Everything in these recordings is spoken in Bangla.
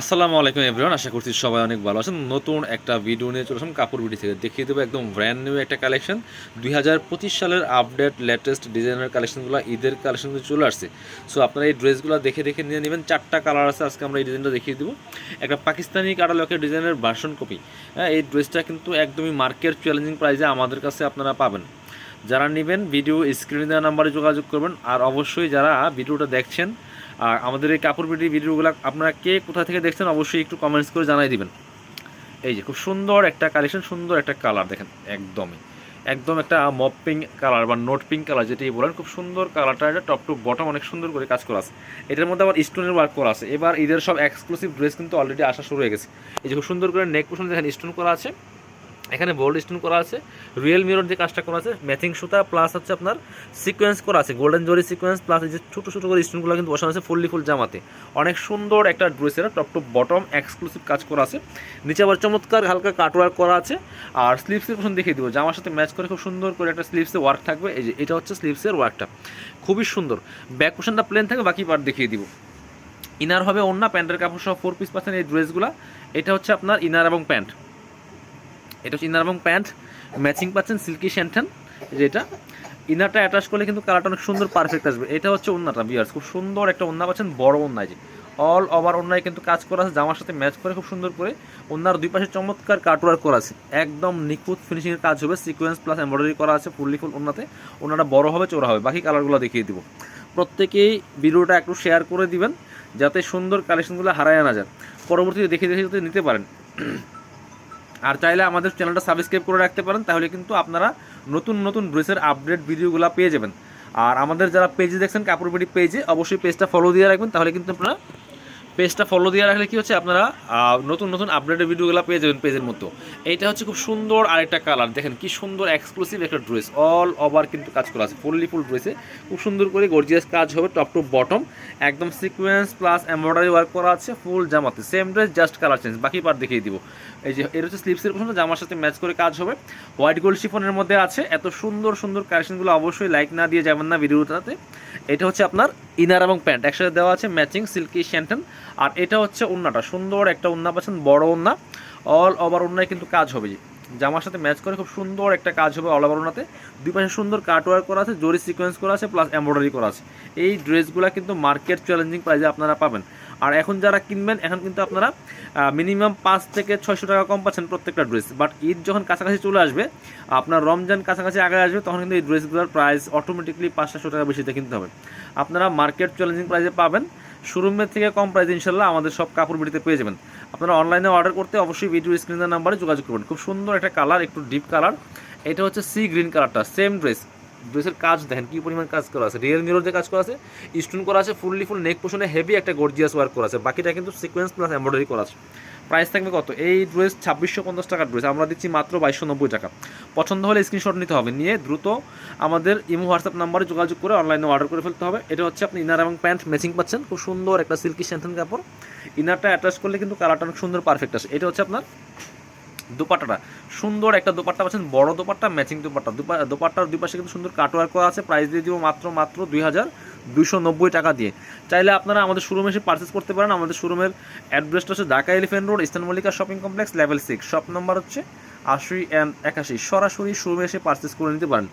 আসসালামু আলাইকুম এভরিওয়ান, আশা করছি সবাই অনেক ভালো আছেন। নতুন একটা ভিডিও নিয়ে চলে আসলাম কাপড় বিডি থেকে। দেখিয়ে দেবো একদম ব্র্যান্ড নিউ একটা কালেকশন দুই হাজার পঁচিশ সালের আপডেট লেটেস্ট ডিজাইনের কালেকশনগুলো ঈদের কালেকশনগুলো চলে আসছে। সো আপনারা এই ড্রেসগুলো দেখে দেখে নিয়ে নেবেন। চারটা কালার আছে, আজকে আমরা এই ডিজাইনটা দেখিয়ে দেবো। একটা পাকিস্তানি কাটালকের ডিজাইনের ভার্সন কপি হ্যাঁ এই ড্রেসটা কিন্তু একদমই মার্কেট চ্যালেঞ্জিং প্রাইসে আমাদের কাছে আপনারা পাবেন। যারা নেবেন ভিডিও স্ক্রিনে দেওয়া নাম্বারে যোগাযোগ করবেন। আর অবশ্যই যারা ভিডিওটা দেখছেন আর আমাদের এই কাপড় বিটির ভিডিওগুলো আপনারা কে কোথা থেকে দেখছেন অবশ্যই একটু কমেন্টস করে জানাই দিবেন। এই যে খুব সুন্দর একটা কালেকশন সুন্দর একটা কালার দেখেন, একদমই। একদম একটা মপ পিঙ্ক কালার বা নোট পিঙ্ক কালার যেটি বলেন, খুব সুন্দর কালারটা এটা টপ টু বটম অনেক সুন্দর করে কাজ করা আছে। এটার মধ্যে আবার স্টোনের ওয়ার্ক করা আছে। এবার ঈদের সব এক্সক্লুসিভ ড্রেস কিন্তু অলরেডি আসা শুরু হয়ে গেছে। এই যে খুব সুন্দর করে নেক পোষণ দেখেন স্টোন করা আছে। এখানে বোল্ড স্টোন করা আছে রিয়েল মিরর যে কাজটা করা আছে ম্যাচিং সুতা প্লাস হচ্ছে আপনার সিকোয়েন্স করা আছে গোল্ডেন জরি সিকোয়েন্স প্লাস এই যে ছোটো ছোটো করে স্টোনগুলো কিন্তু বসানো আছে ফুললি ফুল জামাতে। অনেক সুন্দর একটা ড্রেসের টপ টু বটম এক্সক্লুসিভ কাজ করা আছে। নিচে আবার চমৎকার হালকা কাটওয়ার্ক করা আছে। আর স্লিভসের পোষণ দেখিয়ে দিব, জামার সাথে ম্যাচ করে খুব সুন্দর করে একটা স্লিভসে ওয়ার্ক থাকবে। এই যে এটা হচ্ছে স্লিভসের ওয়ার্কটা খুবই সুন্দর। ব্যাক পোষণটা প্লেন থাকবে বাকি পার্ট দেখিয়ে দিব। ইনার হবে অন্য প্যান্টের কাপড় সহ ফোর পিস পাচ্ছেন এই ড্রেসগুলো এটা হচ্ছে আপনার ইনার এবং প্যান্ট এটা হচ্ছে ইনার এবং প্যান্ট। ম্যাচিং পাচ্ছেন সিল্কি শ্যান্টেন যেটা। ইনারটা অ্যাটাচ করলে কিন্তু কালারটা অনেক সুন্দর পারফেক্ট আসবে। এটা হচ্ছে ওন্নাটা বিয়ার্স খুব সুন্দর একটা ওনা পাচ্ছেন, বড় ওন্নায় যে। অল ওভার ওন্নায় কিন্তু কাজ করা আছে, জামার সাথে ম্যাচ করে খুব সুন্দর করে। ওনার দুই পাশে চমৎকার কাটওয়ার্ক করা আছে। একদম নিখুঁত ফিনিশিংয়ের কাজ হবে সিকোয়েন্স প্লাস এমব্রয়ডারি করা আছে ফুললি ফুল ওনাতে ওনাটা বড় হবে চোরা হবে, বাকি কালারগুলো দেখিয়ে দিব। প্রত্যেকেই ভিডিওটা একটু শেয়ার করে দিবেন, যাতে সুন্দর কালেকশনগুলো হারায় না যায়। পরবর্তীতে দেখে দেখে যদি নিতে পারেন আর চাইলে আমাদের চ্যানেলটা সাবস্ক্রাইব করে রাখতে পারেন, তাহলে কিন্তু আপনারা নতুন নতুন ড্রেসের আপডেট ভিডিওগুলো পেয়ে যাবেন। আর আমাদের যারা পেজে দেখছেন কাপড় পেজে অবশ্যই পেজটা ফলো দিয়ে রাখবেন, তাহলে কিন্তু আপনারা পেজটা ফলো দিয়ে রাখলে কি হচ্ছে আপনারা নতুন নতুন আপডেটের ভিডিওগুলো পেয়ে যাবেন পেজের মতো এইটা হচ্ছে খুব সুন্দর আরেকটা কালার দেখেন কি সুন্দর এক্সক্লুসিভ একটা ড্রেস অল ওভার কিন্তু কাজ করা আছে ফুললি ফুল ড্রেসে খুব সুন্দর করে গর্জিয়াস কাজ হবে টপ টু বটম একদম সিকোয়েন্স প্লাস এমব্রয়ডারি ওয়ার্ক করা আছে ফুল জামাতে। Same dress just colour change বাকি পার দেখিয়ে দিব। এই যে, এর হচ্ছে স্লিপসের পছন্দ জামার সাথে ম্যাচ করে কাজ হবে। হোয়াইট গোল্ড শিফনের মধ্যে আছে। এত সুন্দর সুন্দর কালেকশনগুলো অবশ্যই লাইক না দিয়ে যাবেন না ভিডিওটাতে। এটা হচ্ছে আপনার ইনার এবং প্যান্ট। একসাথে দেওয়া আছে ম্যাচিং সিল্কি শ্যান্টন আর এটা হচ্ছে উন্নাটা। সুন্দর একটা উন্না পাচ্ছেন, বড় উন্না। অল ওভার উন্নায় কিন্তু কাজ হবে জামার সাথে ম্যাচ করে খুব সুন্দর একটা কাজ হবে অল ওভার উন্নাতে। দুই পাশে সুন্দর কাটওয়ার্ক করা আছে, জরি সিকোয়েন্স করা আছে প্লাস এমব্রয়ডারি করা আছে। এই ড্রেসগুলো কিন্তু মার্কেট চ্যালেঞ্জিং প্রাইজে আপনারা পাবেন। আর এখন যারা কিনবেন, এখন কিন্তু আপনারা মিনিমাম পাঁচ থেকে ছয়শো টাকা কম পাচ্ছেন প্রত্যেকটা ড্রেস বাট ঈদ যখন কাছাকাছি চলে আসবে, আপনার রমজান কাছাকাছি আগে আসবে, তখন কিন্তু এই ড্রেসগুলোর প্রাইস অটোমেটিকলি পাঁচ সাতশো টাকা বেশিতে কিনতে হবে। আপনারা মার্কেট চ্যালেঞ্জিং প্রাইসে পাবেন। শোরুমের থেকে কম প্রাইস ইনশাল্লাহ আমাদের সব কাপড় বিড়িতে পেয়ে যাবেন। আপনারা অনলাইনে অর্ডার করতে অবশ্যই ভিডিও স্ক্রিনের নাম্বারে যোগাযোগ করবেন। খুব সুন্দর একটা কালার একটু ডিপ কালার এটা হচ্ছে সি গ্রিন কালারটা সেম ড্রেস ড্রেসের কাজ দেখেন, কি পরিমাণ কাজ করা আছে। রিয়েল মিরর যে কাজ করা আছে স্টোন করা আছে ফুললি ফুল নেক পোষণে হেভি একটা গর্জিয়াস ওয়ার্ক করা আছে। বাকিটা কিন্তু সিকোয়েন্স প্লাস এমব্রয়ডারি করা আছে। প্রাইস থাকবে কত? এই ড্রেস ছাব্বিশশো পঞ্চাশ টাকার ড্রেস আমরা দিচ্ছি মাত্র বাইশশো নব্বই টাকা। পছন্দ হলে স্ক্রিনশট নিতে হবে। নিয়ে দ্রুত আমাদের ইমো হোয়াটসঅ্যাপ নাম্বারে যোগাযোগ করে অনলাইনে অর্ডার করে ফেলতে হবে। এটা হচ্ছে আপনি ইনার এবং প্যান্ট ম্যাচিং পাচ্ছেন। খুব সুন্দর একটা সিল্কি স্যান্থন কাপড়। ইনারটা অ্যাটাচ করলে কিন্তু কালারটা অনেক সুন্দর পারফেক্ট আসে। এটা হচ্ছে আপনার দোপাট্টাটা। সুন্দর একটা দোপাট্টা পাচ্ছেন, বড় দোপাট্টা ম্যাচিং দোপাট্টা। দুপা- দোপাট্টার দুই পাশে কিন্তু সুন্দর কাটওয়ার্ক করা আছে প্রাইস দিয়ে দিব মাত্র মাত্র দুই হাজার নব্বই টাকা দিয়ে। চাইলে আপনারা আমাদের শোরুমে এসে পারচেস করতে পারেন। আমাদের শোরুমের অ্যাড্রেসটা হচ্ছে Dhaka elephant road eastern Mallika shopping complex level six shop number হচ্ছে আশি অ্যান্ড একাশি। সরাসরি শোরুমে এসে পারচেস করে নিতে পারেন।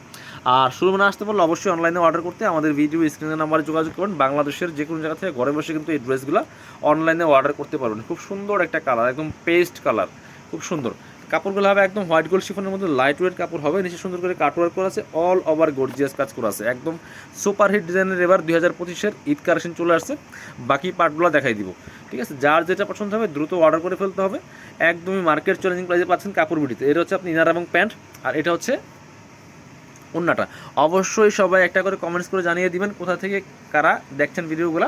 আর শোরুমে না আসতে পারলে অবশ্যই অনলাইনে অর্ডার করতে আমাদের ভিডিও স্ক্রিনের নাম্বারে যোগাযোগ করুন। বাংলাদেশের যে কোনো জায়গা থেকে ঘরে বসে কিন্তু এই ড্রেসগুলো অনলাইনে অর্ডার করতে পারবেন। খুব সুন্দর একটা কালার একদম পেস্ট কালার খুব সুন্দর। কাপড়গুলো হবে একদম হোয়াইট গোল্ড শিফনের মধ্যে লাইট ওয়েট কাপড় হবে, নিচে সুন্দর করে কাটওয়ার্ক করা আছে অল ওভার গর্জিয়াস কাজ করা আছে। একদম সুপার হিট ডিজাইনের এবার দুই হাজার পঁচিশের ঈদ কালেকশন চলে আসছে। বাকি পার্টগুলো দেখাই দিব। ঠিক আছে? যার যেটা পছন্দ হবে, দ্রুত অর্ডার করে ফেলতে হবে। একদমই মার্কেট চ্যালেঞ্জিং প্রাইসে পাচ্ছেন কাপড় বিটিতে। এটা হচ্ছে আপনি ইনার এবং প্যান্ট, আর এটা হচ্ছে অন্যটা অবশ্যই সবাই একটা করে কমেন্টস করে জানিয়ে দিবেন, কোথা থেকে কারা দেখছেন ভিডিওগুলো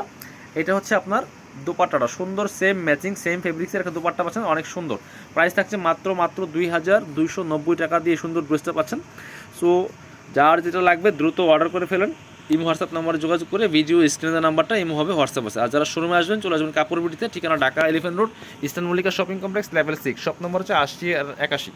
এটা হচ্ছে আপনার দোপাট্টাটা সুন্দর সেম ম্যাচিং সেম ফেব্রিক্সের একটা দোপাট্টা পাচ্ছেন, অনেক সুন্দর। প্রাইস থাকছে মাত্র মাত্র দুই হাজার দুইশো নব্বই টাকা দিয়ে সুন্দর ড্রেসটা পাচ্ছেন। সো যার যেটা লাগবে দ্রুত অর্ডার করে ফেলেন। ইমো হোয়াটসঅ্যাপ নাম্বারে যোগাযোগ করে ভিডিও স্ক্রিনের নাম্বারটা ইমো হবে হোয়াটসঅ্যাপ আছে। আর যারা শোরুমে আসবেন, চলে আসবেন কাপড় বিটিতে ঠিকানা Dhaka elephant road eastern Mallika shopping complex level six shop number হচ্ছে আশি আর একাশি।